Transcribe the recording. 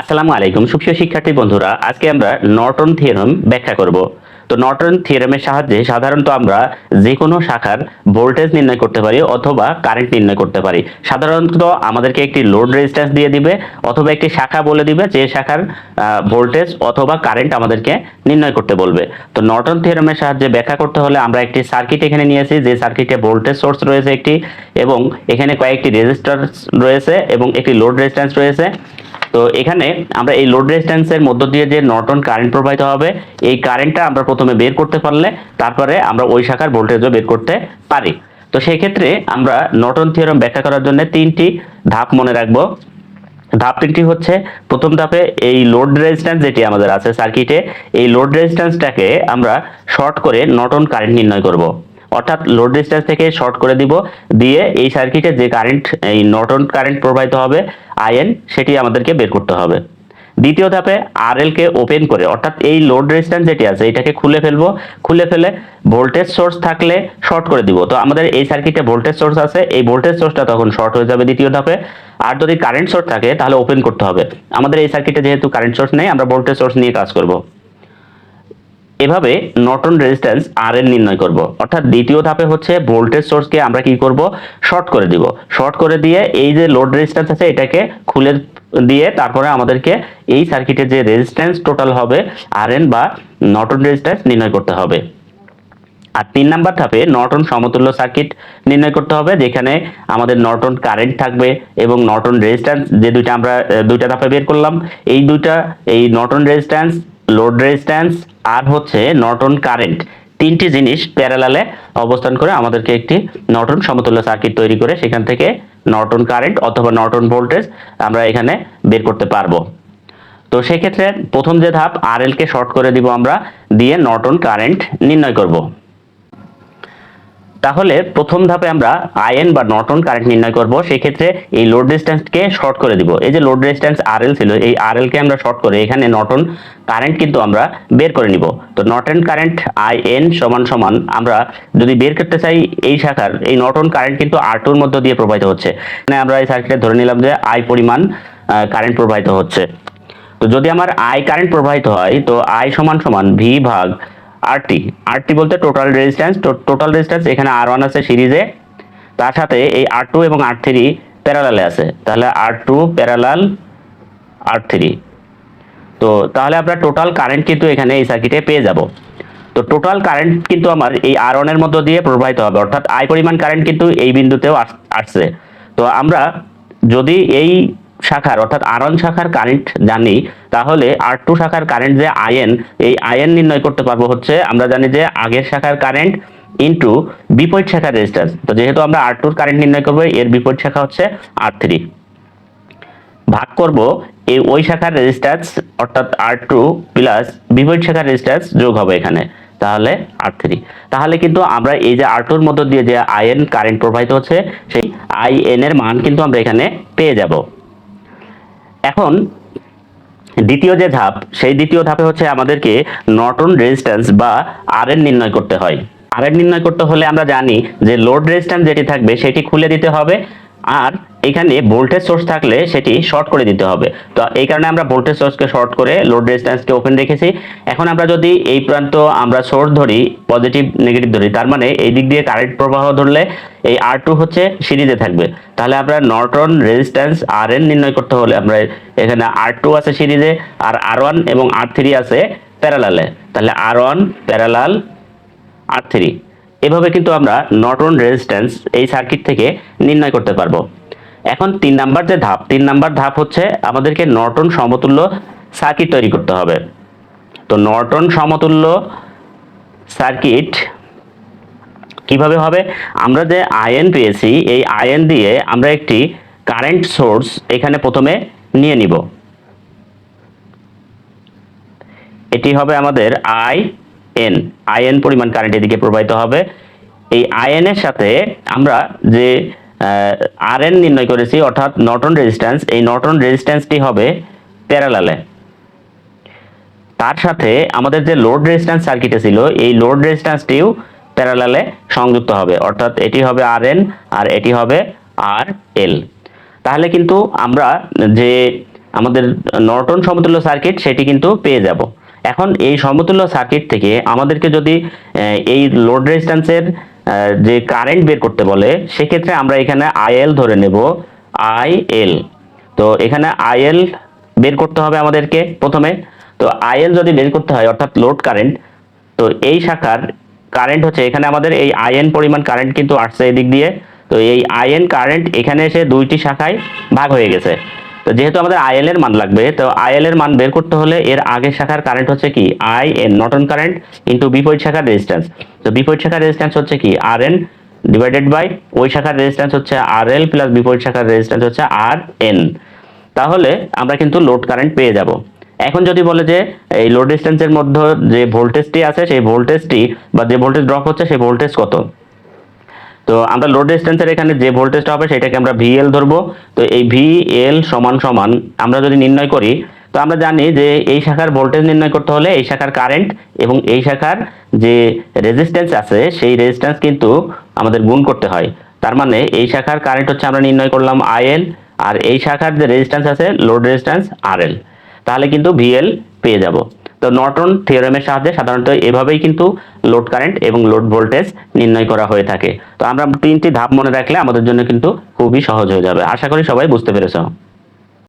আসসালামু আলাইকুম। সুপ্রিয় শিক্ষার্থী বন্ধুরা, আজকে আমরা নর্টন থিওরেম ব্যাখ্যা করব। তো নর্টন থিওরেমের সাহায্যে সাধারণত আমরা যে কোনো শাখার ভোল্টেজ নির্ণয় করতে পারি অথবা কারেন্ট নির্ণয় করতে পারি। সাধারণত আমাদেরকে একটি লোড রেজিস্ট্যান্স দিয়ে দিবে অথবা একটি শাখা বলে দিবে যে শাখার ভোল্টেজ অথবা কারেন্ট আমাদেরকে নির্ণয় করতে বলবে। তো নর্টন থিওরেমের সাহায্যে ব্যাখ্যা করতে হলে আমরা একটি সার্কিট এখানে নিয়েছি, যে সার্কিটে ভোল্টেজ সোর্স রয়েছে একটি এবং এখানে কয়েকটি রেজিস্টার রয়েছে এবং একটি লোড রেজিস্ট্যান্স রয়েছে। তো এখানে আমরা এই লোড রেজিস্ট্যান্সের মধ্য দিয়ে যে নর্টন কারেন্ট প্রবাহিত হবে, এই কারেন্টটা আমরা প্রথমে বের করতে পারলে, তারপরে আমরা ওই শাখার ভোল্টেজও বের করতে পারি। তো সেই ক্ষেত্রে আমরা নর্টন থিওরাম ব্যাখ্যা করার জন্য তিনটি ধাপ মনে রাখব। ধাপ তিনটি হচ্ছে, প্রথম ধাপে এই লোড রেজিস্ট্যান্স যেটি আমাদের আছে সার্কিটে এই লোড রেজিস্ট্যান্সটাকে আমরা শর্ট করে নর্টন কারেন্ট নির্ণয় করব। অর্থাৎ লোড রেজিস্ট্যান্স থেকে শর্ট করে দিব, দিয়ে এই সার্কিটে যে কারেন্ট এই নর্টন কারেন্ট প্রবাহিত হবে আইএন, সেটি আমাদেরকে বের করতে হবে। দ্বিতীয় ধাপে আরএল কে ওপেন করে, অর্থাৎ এই লোড রেজিস্ট্যান্স যেটি আছে, এটাকে খুলে ফেলব। খুলে ফেলে ভোল্টেজ সোর্স থাকলে শর্ট করে দিব। তো আমাদের এই সার্কিটে ভোল্টেজ সোর্স আছে, এই ভোল্টেজ সোর্সটা তখন শর্ট হয়ে যাবে দ্বিতীয় ধাপে। আর যদি কারেন্ট সোর্স থাকে, তাহলে ওপেন করতে হবে। আমাদের এই সার্কিটে যেহেতু কারেন্ট সোর্স নেই, আমরা ভোল্টেজ সোর্স নিয়ে কাজ করব। এভাবে নর্টন রেজিস্ট্যান্স আর এর নির্ণয় করব। অর্থাৎ দ্বিতীয় ধাপে হচ্ছে ভোল্টেজ সোর্সকে আমরা কি করব? শর্ট করে দিব। শর্ট করে দিয়ে এই যে লোড রেজিস্ট্যান্স আছে, এটাকে খুলে দিয়ে তারপরে আমাদেরকে এই সার্কিটের যে রেজিস্ট্যান্স টোটাল হবে আর বা নর্টন রেজিস্ট্যান্স নির্ণয় করতে হবে। আর তিন নাম্বার ধাপে নর্টন সমতুল্য সার্কিট নির্ণয় করতে হবে, যেখানে আমাদের নর্টন কারেন্ট থাকবে এবং নর্টন রেজিস্ট্যান্স যে দুইটা আমরা, দুইটা ধাপে বের করলাম, এই দুইটা, এই নর্টন রেজিস্ট্যান্স লোড রেজিস্ট্যান্স আর হচ্ছে নর্টন কারেন্ট তিনটি জিনিস প্যারালালে অবস্থান করে আমাদেরকে একটি নর্টন সমতুল্য সার্কিট তৈরি করে সেখান থেকে নর্টন কারেন্ট অথবা নর্টন ভোল্টেজ আমরা এখানে বের করতে পারব। তো সেক্ষেত্রে প্রথম যে ধাপ আর কে শর্ট করে দিব আমরা, দিয়ে নর্টন কারেন্ট নির্ণয় করব। তাহলে প্রথম ধাপে আমরা আইএন বা নটন কারেন্ট নির্ণয় করব সেই ক্ষেত্রে এই লোড রেজিস্ট্যান্সকে শর্ট করে দিব। এই যে লোড রেজিস্ট্যান্স আরএল ছিল, এই আরএল কে আমরা শর্ট করে এখানে নটন কারেন্ট কিন্তু আমরা বের করে নিব। তো নর্টন কারেন্ট আইএন সমান সমান আমরা যদি বের করতে চাই এই শাখার, এই নটন কারেন্ট কিন্তু আর টুর মধ্য দিয়ে প্রবাহিত হচ্ছে। মানে আমরা এই সার্কিটে ধরে নিলাম যে আই পরিমাণ কারেন্ট প্রবাহিত হচ্ছে। তো যদি আমার আই কারেন্ট প্রবাহিত হয়, তো আই সমান সমান ভি ভাগ আরটি আরটি বলতে টোটাল রেজিস্ট্যান্স টোটাল রেজিস্ট্যান্স এখানে আর ওয়ান আছে সিরিজে। তার সাথে এই আর টু এবং আর থ্রি প্যারালালে আছে। তাহলে R two parallel R three তো তাহলে আমরা টোটাল কারেন্ট কিন্তু এখানে এই সার্কিটে পেয়ে যাব। তো টোটাল কারেন্ট কিন্তু আমার এই আর এর মধ্য দিয়ে প্রবাহিত হবে। অর্থাৎ আই পরিমাণ কারেন্ট কিন্তু এই বিন্দুতেও আস- আসছে। তো আমরা যদি এই শাখার, অর্থাৎ আর শাখার কারেন্ট জানি, তাহলে আর টু শাখার কারেন্ট যে আইএন এই আইএন নির্ণয় করতে পারব হচ্ছে, আমরা জানি যে আগের শাখার কারেন্ট ইনটু বিপরীত শাখার রেজিস্ট্যান্স তো যেহেতু আমরা আর টুর কারেন্ট নির্ণয় করব, এর বিপরীত শাখা হচ্ছে আর থ্রি ভাগ করব এই ওই শাখার রেজিস্ট্যান্স অর্থাৎ আর টু প্লাস বিপরীত শাখার রেজিস্ট্যান্স যোগ হবে এখানে, তাহলে আর থ্রি তাহলে কিন্তু আমরা এই যে আর টুর মধ্য দিয়ে যে আইএন কারেন্ট প্রবাহিত হচ্ছে, সেই আইএন এর মান কিন্তু আমরা এখানে পেয়ে যাব। এখন দ্বিতীয় যে ধাপ, সেই দ্বিতীয় ধাপে হচ্ছে আমাদেরকে নর্টন রেজিস্ট্যান্স বা আর নির্ণয় করতে হয়। আর নির্ণয় করতে হলে আমরা জানি যে লোড রেজিস্ট্যান্স যেটি থাকবে সেটি খুলে দিতে হবে আর এখানে ভোল্টেজ সোর্স থাকলে সেটি শর্ট করে দিতে হবে। তো এই কারণে আমরা ভোল্টেজ সোর্সকে শর্ট করে লোড রেজিস্ট্যান্সকে ওপেন রেখেছি। এখন আমরা যদি এই প্রান্ত আমরা সোর্স ধরি পজিটিভ নেগেটিভ ধরি, তার মানে এই দিক দিয়ে কারেন্ট প্রবাহ ধরলে এই আর টু হচ্ছে সিরিজে থাকবে। তাহলে আমরা নর্টন রেজিস্ট্যান্স আর এন নির্ণয় করতে হলে আমরা এখানে আর টু আছে সিরিজে আর আর ওয়ান এবং আর থ্রি আছে প্যারালালে তাহলে R one parallel R three এভাবে কিন্তু আমরা নর্টন রেজিস্ট্যান্স এই সার্কিট থেকে নির্ণয় করতে পারব। এখন তিন নাম্বার যে ধাপ, তিন নাম্বার ধাপ হচ্ছে আমাদেরকে নর্টন সমতুল্য সার্কিট তৈরি করতে হবে। তো নর্টন সমতুল্য সার্কিট কীভাবে হবে? আমরা যে আয়ন পেয়েছি, এই আয়ন দিয়ে আমরা একটি কারেন্ট সোর্স এখানে প্রথমে নিয়ে নিব। এটি হবে আমাদের আই এন আইএন পরিমাণ কারেন্ট এদিকে প্রবাহিত হবে। এই আইএন এর সাথে আমরা যে আর এন নির্ণয় করেছি, অর্থাৎ নর্টন রেজিস্ট্যান্স এই নর্টন রেজিস্ট্যান্সটি হবে প্যারালালে তার সাথে আমাদের যে লোড রেজিস্ট্যান্স সার্কিটে ছিল, এই লোড রেজিস্ট্যান্সটিও প্যারালালে সংযুক্ত হবে। অর্থাৎ এটি হবে আর এন আর এটি হবে আর এল তাহলে কিন্তু আমরা যে আমাদের নর্টন সমতুল্য সার্কিট সেটি কিন্তু পেয়ে যাব। এখন এই সমতুল্য সার্কিট থেকে আমাদেরকে যদি এই লোড রেজিস্ট্যান্সের যে কারেন্ট বের করতে বলে, সেক্ষেত্রে আমরা এখানে আইএল ধরে নেব আইএল তো এখানে আইএল বের করতে হবে আমাদেরকে প্রথমে। তো আইএল যদি বের করতে হয়, অর্থাৎ লোড কারেন্ট তো এই শাখার কারেন্ট হচ্ছে, এখানে আমাদের এই আইএন পরিমাণ কারেন্ট কিন্তু আসছে এদিক দিয়ে। তো এই আইএন কারেন্ট এখানে এসে দুইটি শাখায় ভাগ হয়ে গেছে। তো যেহেতু আমাদের আইএল এর মান লাগবে, তো আইএল এর মান বের করতে হলে এর আগের শাখার কারেন্ট হচ্ছে কি? I N Norton current into বিপরীত শাখার রেজিস্ট্যান্স তো বিপরীত শাখার রেজিস্ট্যান্স হচ্ছে কি? আর এন ডিভাইডেড বাই ওই শাখার রেজিস্ট্যান্স হচ্ছে আর এল প্লাস বিপরীত শাখার রেজিস্ট্যান্স হচ্ছে আর এন তাহলে আমরা কিন্তু লোড কারেন্ট পেয়ে যাব। এখন যদি বলে যে এই লোড ডিস্টেন্সের মধ্যে যে ভোল্টেজটি আছে, সেই ভোল্টেজটি বা যে ভোল্টেজ ড্রপ হচ্ছে, সেই ভোল্টেজ কত? তো আমরা লোড রেজিস্ট্যান্সের এখানে যে ভোল্টেজটা হবে সেটাকে আমরা ভিএল ধরবো। তো এই ভিএল সমান সমান আমরা যদি নির্ণয় করি, তো আমরা জানি যে এই শাখার ভোল্টেজ নির্ণয় করতে হলে এই শাখার কারেন্ট এবং এই শাখার যে রেজিস্ট্যান্স আছে, সেই রেজিস্ট্যান্স কিন্তু আমাদের গুণ করতে হয়। তার মানে এই শাখার কারেন্ট হচ্ছে আমরা নির্ণয় করলাম আইএল আর এই শাখার যে রেজিস্ট্যান্স আছে লোড রেজিস্ট্যান্স আরএল তাহলে কিন্তু ভিএল পেয়ে যাব। তো নর্টন থিওরেমের সাহায্যে সাধারণত এভাবেই কিন্তু লোড কারেন্ট এবং লোড ভোল্টেজ নির্ণয় করা হয়ে থাকে। তো আমরা তিনটি ধাপ মনে রাখলে আমাদের জন্য কিন্তু খুবই সহজ হয়ে যাবে। আশা করি সবাই বুঝতে পেরেছ।